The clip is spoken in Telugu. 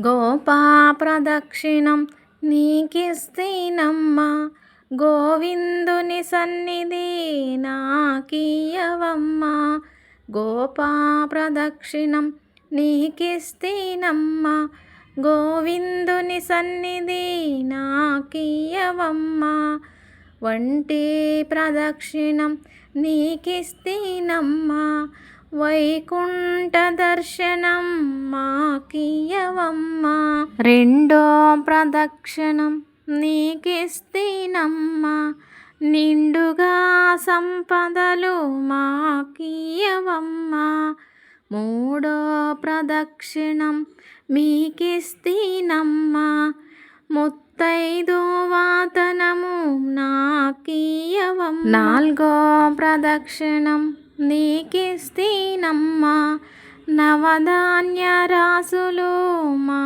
గోపా ప్రదక్షిణం నీకిస్తీనమ్మా గోవిందుని సన్నిధి నాకీయవమ్మా. గోపా ప్రదక్షిణం నీకిస్తీనమ్మా గోవిందుని సన్నిధి నాకీయవమ్మా. వంటి ప్రదక్షిణం నీకిస్తీనమ్మా వైకుంఠ దర్శనం మాకియవమ్మా. రెండో ప్రదక్షిణం నీకిస్తీనమ్మా. నిండుగా సంపదలు మాకియవమ్మా. మూడో ప్రదక్షిణం మీకిస్తీనమ్మా. ముత్తైదు వాతనము నాకీయవం నాలుగో ప్రదక్షిణం నీకిస్తీనమ్మా నవధాన్య రాసులు మా